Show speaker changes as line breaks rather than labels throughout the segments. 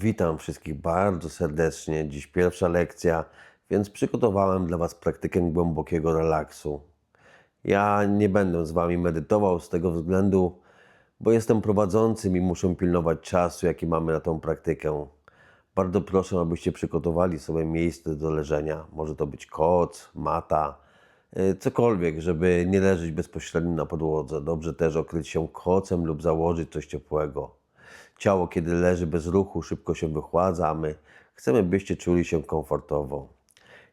Witam wszystkich bardzo serdecznie. Dziś pierwsza lekcja, więc przygotowałem dla Was praktykę głębokiego relaksu. Ja nie będę z Wami medytował z tego względu, bo jestem prowadzącym i muszę pilnować czasu, jaki mamy na tą praktykę. Bardzo proszę, abyście przygotowali sobie miejsce do leżenia. Może to być koc, mata, y, cokolwiek, żeby nie leżeć bezpośrednio na podłodze. Dobrze też okryć się kocem lub założyć coś ciepłego. Ciało, kiedy leży bez ruchu, szybko się wychładza, a my chcemy, byście czuli się komfortowo.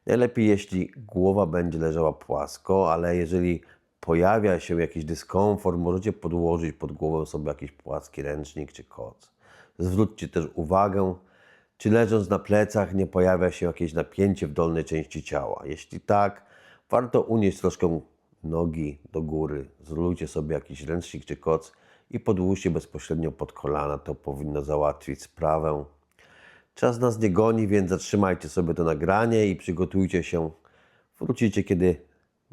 Najlepiej, jeśli głowa będzie leżała płasko, ale jeżeli pojawia się jakiś dyskomfort, możecie podłożyć pod głowę sobie jakiś płaski ręcznik czy koc. Zwróćcie też uwagę, czy leżąc na plecach nie pojawia się jakieś napięcie w dolnej części ciała. Jeśli tak, warto unieść troszkę nogi do góry. Zrólujcie sobie jakiś ręcznik czy koc i podłóżcie bezpośrednio pod kolana. To powinno załatwić sprawę. Czas nas nie goni, więc zatrzymajcie sobie to nagranie i przygotujcie się. Wrócicie, kiedy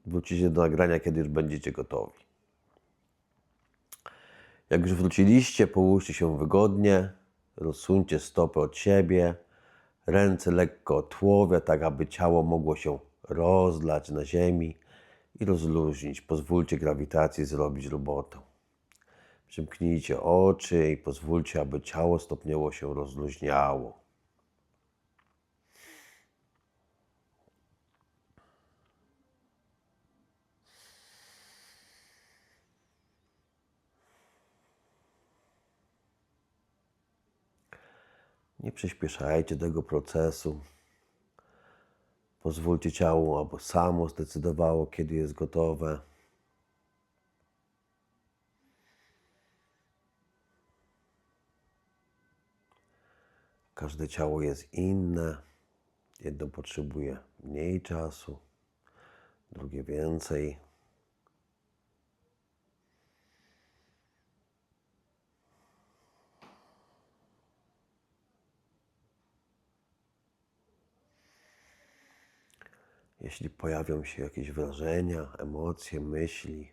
wrócicie do nagrania, kiedy już będziecie gotowi. Jak już wróciliście, połóżcie się wygodnie, rozsuńcie stopy od siebie, ręce lekko od tułowia, tak aby ciało mogło się rozlać na ziemi i rozluźnić. Pozwólcie grawitacji zrobić robotę. Przymknijcie oczy i pozwólcie, aby ciało stopniowo się rozluźniało. Nie przyspieszajcie tego procesu. Pozwólcie ciału, aby samo zdecydowało, kiedy jest gotowe. Każde ciało jest inne. Jedno potrzebuje mniej czasu, drugie więcej. Jeśli pojawią się jakieś wrażenia, emocje, myśli,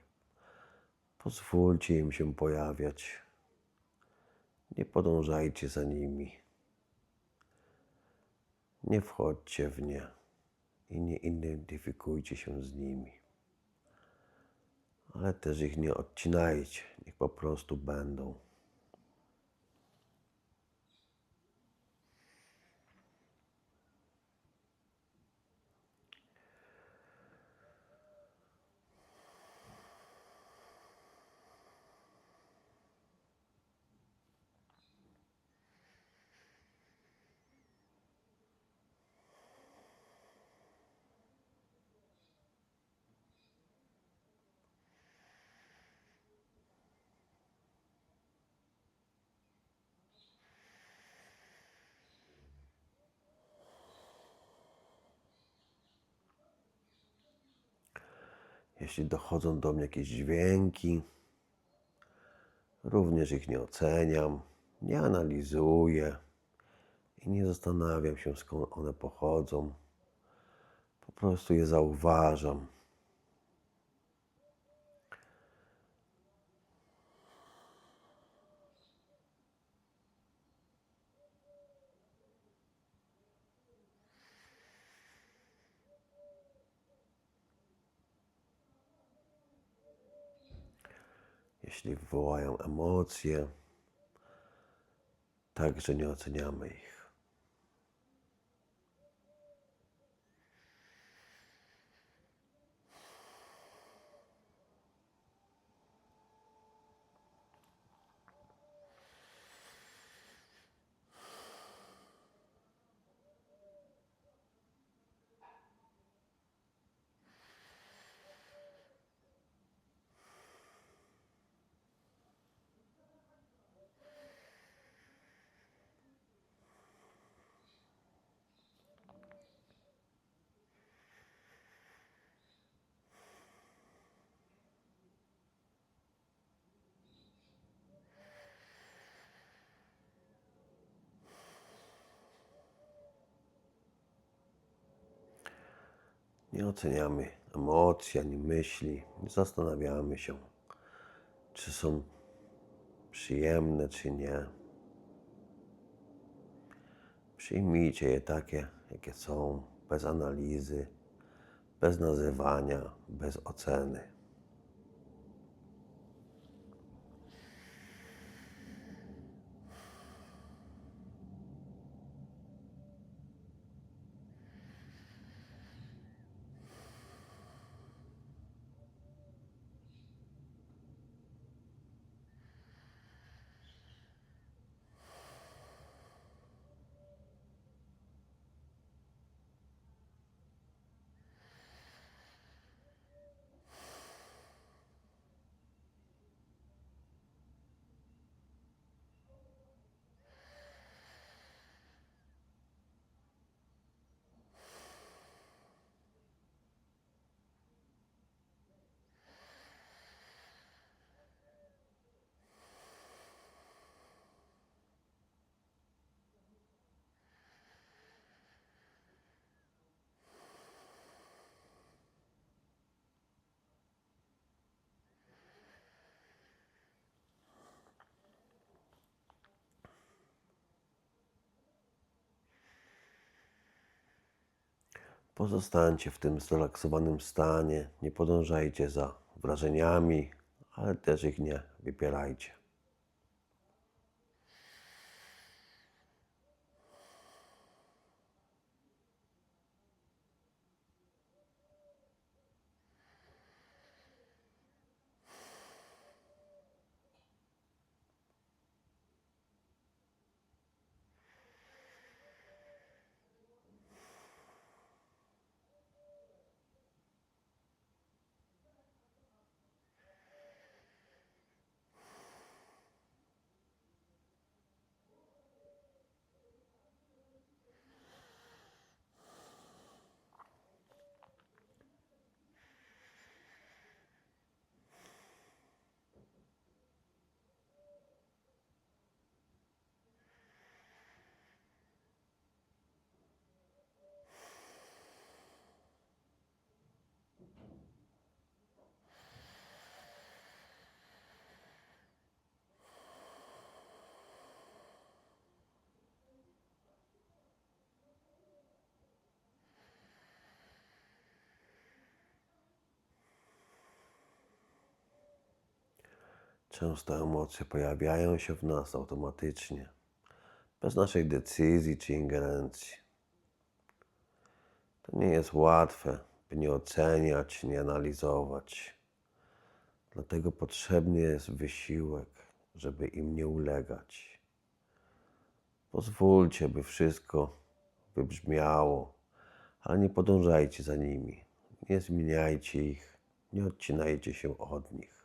pozwólcie im się pojawiać. Nie podążajcie za nimi. Nie wchodźcie w nie i nie identyfikujcie się z nimi. Ale też ich nie odcinajcie, niech po prostu będą. Jeśli dochodzą do mnie jakieś dźwięki, również ich nie oceniam, nie analizuję i nie zastanawiam się skąd one pochodzą. Po prostu je zauważam. Jeśli wywołają emocje, także nie oceniamy ich. Nie oceniamy emocji ani myśli, nie zastanawiamy się, czy są przyjemne, czy nie. Przyjmijcie je takie, jakie są, bez analizy, bez nazywania, bez oceny. Pozostańcie w tym zrelaksowanym stanie, nie podążajcie za wrażeniami, ale też ich nie wypierajcie. Często emocje pojawiają się w nas automatycznie, bez naszej decyzji czy ingerencji. To nie jest łatwe, by nie oceniać, nie analizować. Dlatego potrzebny jest wysiłek, żeby im nie ulegać. Pozwólcie, by wszystko wybrzmiało, ale nie podążajcie za nimi. Nie zmieniajcie ich, nie odcinajcie się od nich.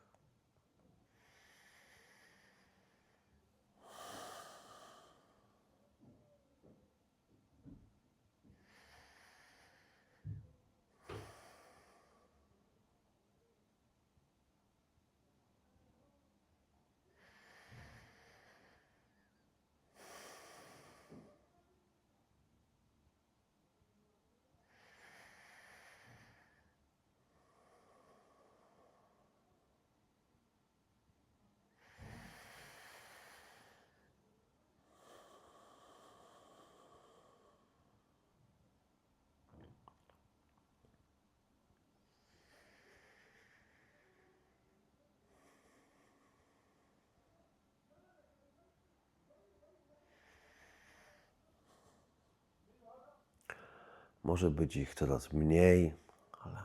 Może być ich coraz mniej, ale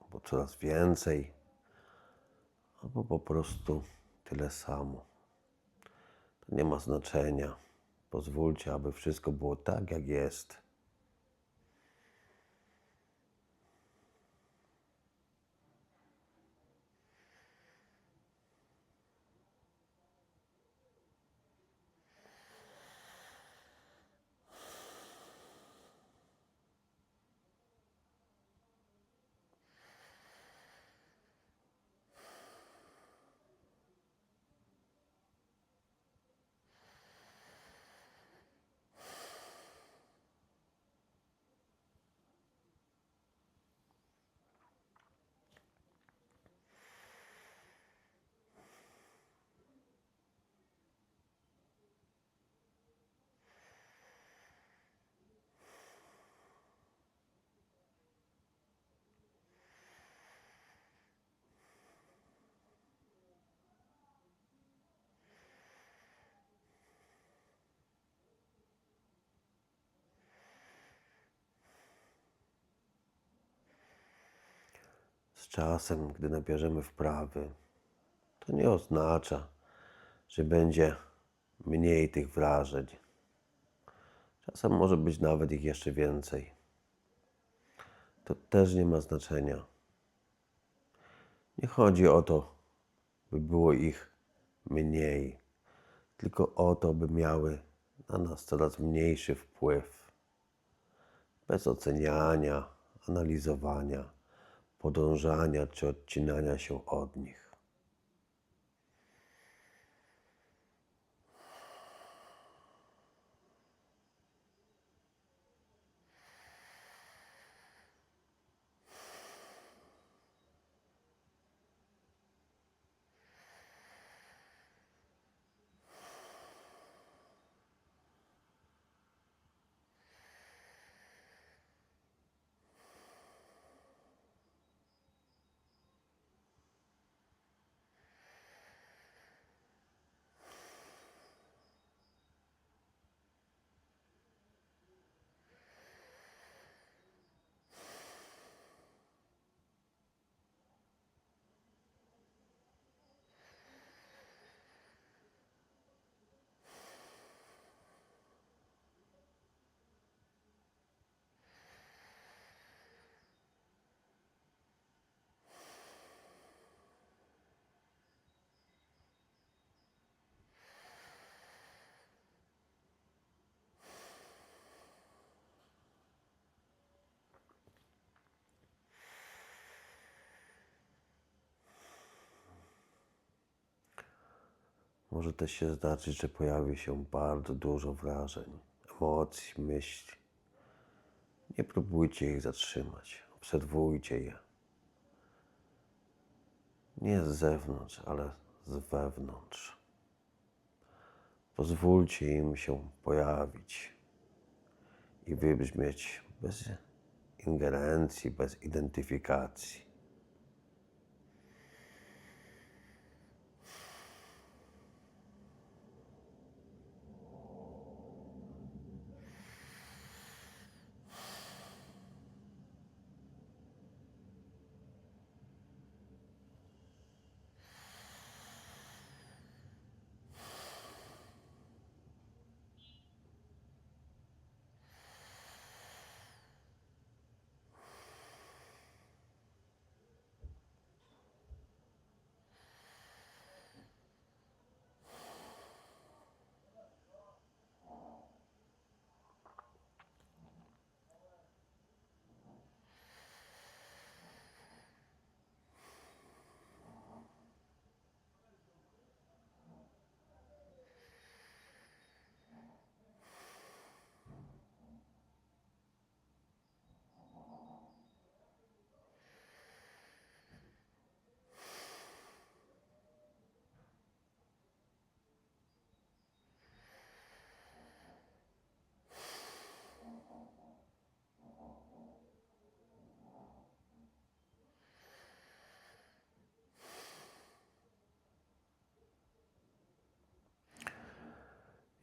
albo coraz więcej, albo po prostu tyle samo. To nie ma znaczenia. Pozwólcie, aby wszystko było tak, jak jest. Czasem, gdy nabierzemy wprawy, to nie oznacza, że będzie mniej tych wrażeń. Czasem może być nawet ich jeszcze więcej. To też nie ma znaczenia. Nie chodzi o to, by było ich mniej, tylko o to, by miały na nas coraz mniejszy wpływ. Bez oceniania, analizowania, podążania czy odcinania się od nich. Może też się zdarzyć, że pojawi się bardzo dużo wrażeń, emocji, myśli. Nie próbujcie ich zatrzymać, obserwujcie je. Nie z zewnątrz, ale z wewnątrz. Pozwólcie im się pojawić i wybrzmieć bez ingerencji, bez identyfikacji.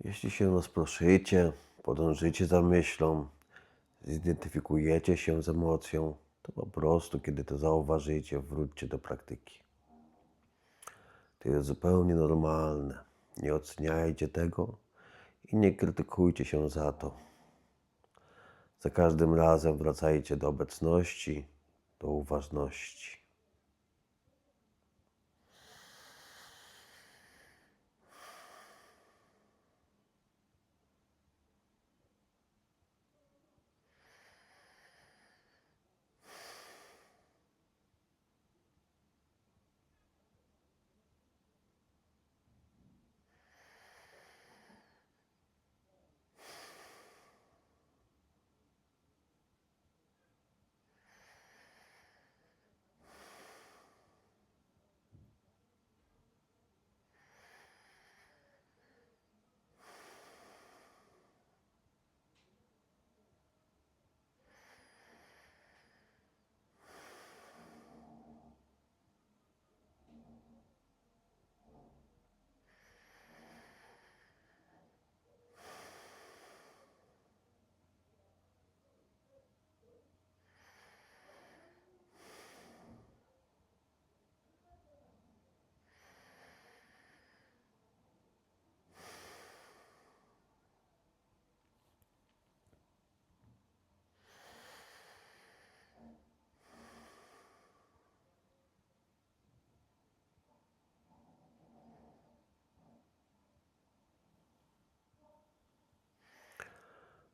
Jeśli się rozproszycie, podążycie za myślą, zidentyfikujecie się z emocją, to po prostu, kiedy to zauważycie, wróćcie do praktyki. To jest zupełnie normalne. Nie oceniajcie tego i nie krytykujcie się za to. Za każdym razem wracajcie do obecności, do uważności.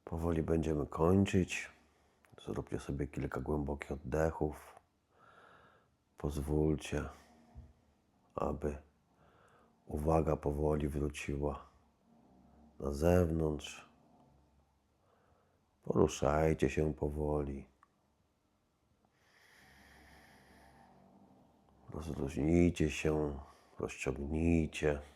Powoli będziemy kończyć. Zróbcie sobie kilka głębokich oddechów. Pozwólcie, aby uwaga powoli wróciła na zewnątrz. Poruszajcie się powoli. Rozluźnijcie się, rozciągnijcie.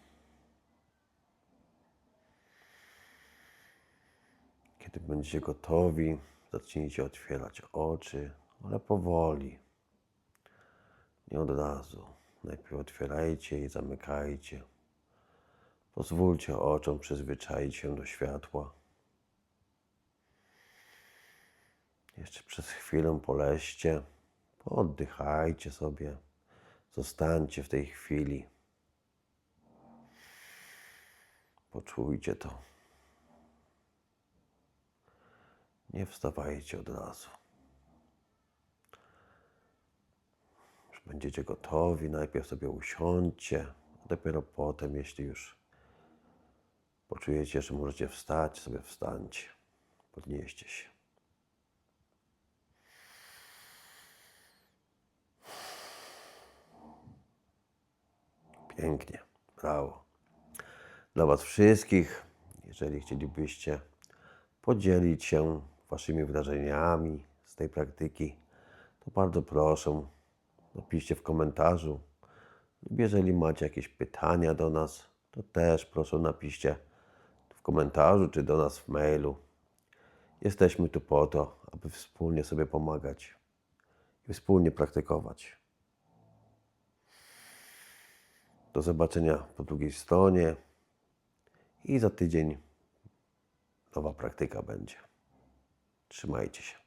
Kiedy będziecie gotowi, zacznijcie otwierać oczy, ale powoli. Nie od razu. Najpierw otwierajcie i zamykajcie. Pozwólcie oczom przyzwyczaić się do światła. Jeszcze przez chwilę poleźcie, pooddychajcie sobie, zostańcie w tej chwili. Poczujcie to. Nie wstawajcie od razu. Już będziecie gotowi, najpierw sobie usiądźcie, a dopiero potem, jeśli już poczujecie, że możecie wstać, sobie wstańcie. Podnieście się. Pięknie, brawo. Dla Was wszystkich, jeżeli chcielibyście podzielić się Waszymi wrażeniami z tej praktyki, to bardzo proszę, napiszcie w komentarzu. Jeżeli macie jakieś pytania do nas, to też proszę napiszcie w komentarzu czy do nas w mailu. Jesteśmy tu po to, aby wspólnie sobie pomagać i wspólnie praktykować. Do zobaczenia po drugiej stronie i za tydzień nowa praktyka będzie. Trzymajcie się.